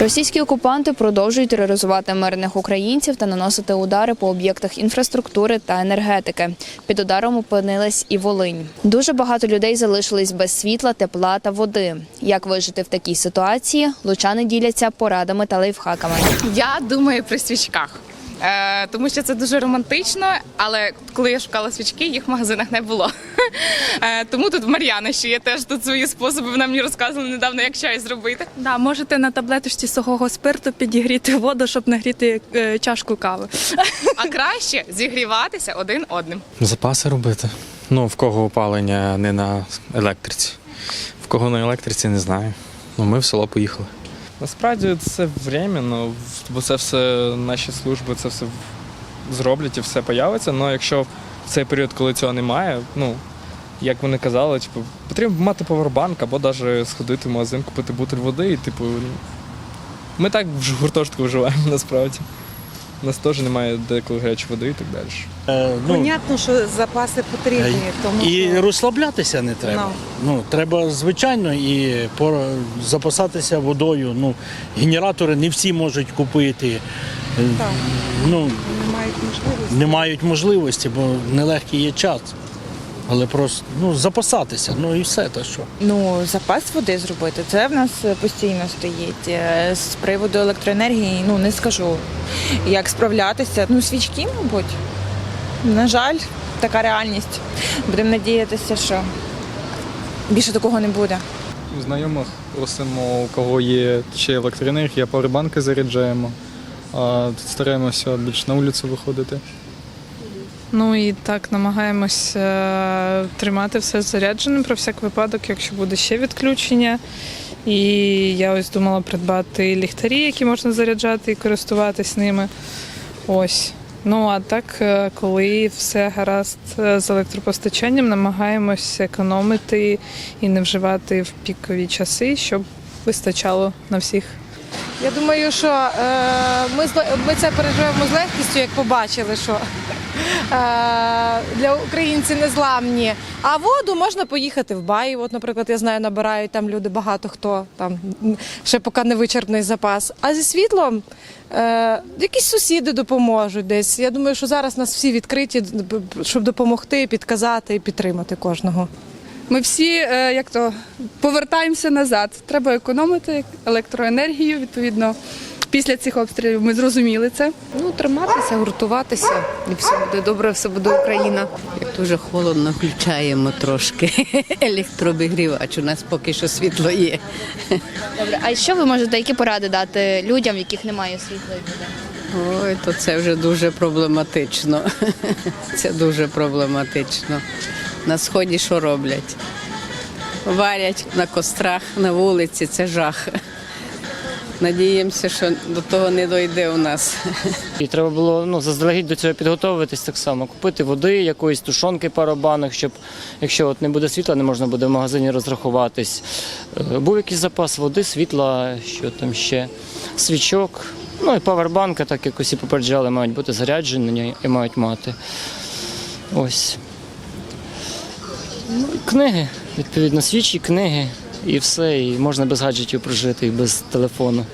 Російські окупанти продовжують тероризувати мирних українців та наносити удари по об'єктах інфраструктури та енергетики. Під ударом опинилась і Волинь. Дуже багато людей залишились без світла, тепла та води. Як вижити в такій ситуації? Лучани діляться порадами та лайфхаками. Я думаю при свічках. Е, тому що це дуже романтично, але коли я шукала свічки, їх в магазинах не було. Е, тому тут в Мар'яна ще є теж тут свої способи. Вона мені розказувала недавно, як чай зробити. Да, можете на таблеточці сухого спирту підігріти воду, щоб нагріти е, чашку кави. А краще зігріватися один одним. Запаси робити. Ну, в кого опалення не на електриці. В кого на електриці, не знаю. Ну, ми в село поїхали. Насправді це временно, бо це все наші служби, це все зроблять і все появиться. Але якщо в цей період, коли цього немає, ну як вони казали, типу, потрібно мати повербанк або навіть сходити в магазин, купити бутиль води. І, типу, ми так в гуртожитку вживаємо насправді. У нас теж немає деколи гарячої води і так далі. Е, ну, Понятно, що запаси потрібні, тому і що розслаблятися не треба. Ну, треба, звичайно, і пора запасатися водою. Ну, генератори не всі можуть купити. Е, Так. Ну, не мають можливості. не мають можливості, бо нелегкий є час. Але просто ну, запасатися, ну і все, та що. Ну, запас води зробити. Це в нас постійно стоїть. Е, З приводу електроенергії, ну не скажу, як справлятися. Ну, свічки, мабуть. На жаль, така реальність. Будемо надіятися, що більше такого не буде. У знайомих просимо, у кого є ще електроенергія, павербанки заряджаємо. А стараємося більш на вулицю виходити. Ну і так намагаємось е, тримати все зарядженим про всяк випадок, якщо буде ще відключення. І я ось думала придбати ліхтарі, які можна заряджати і користуватись ними. Ось. Ну а так, е, коли все гаразд е, з електропостачанням, намагаємось економити і не вживати в пікові часи, щоб вистачало на всіх. Я думаю, що е, ми, ми це переживемо з легкістю, як побачили, що для українців незламні. А воду можна поїхати в бай. От, наприклад, я знаю, набирають там люди багато хто там ще поки не вичерпний запас. А зі світлом е, якісь сусіди допоможуть десь. Я думаю, що зараз нас всі відкриті, щоб допомогти, підказати і підтримати кожного. Ми всі е, як то повертаємося назад. Треба економити електроенергію. Відповідно, після цих обстрілів ми зрозуміли це. Ну, триматися, гуртуватися, і все буде добре, все буде Україна. Дуже холодно, включаємо трошки електрообігрівач. У нас поки що світло є. Добре, а що ви можете які поради дати людям, в яких немає світла і води? Ой, то це вже дуже проблематично. Це дуже проблематично. На сході що роблять? Варять на кострах, на вулиці, це жах. Надіємося, що до того не дойде у нас. І треба було ну, заздалегідь до цього підготовитись так само, купити води, якоїсь тушонки паробанок, щоб якщо от не буде світла, не можна буде в магазині розрахуватись. Е, Був якийсь запас води, світла, що там ще, свічок. Ну і павербанки, так як усі попереджали, мають бути заряджені і мають мати. Ось. Ну, книги, відповідно, свічі, книги і все. І можна без гаджетів прожити, і без телефону.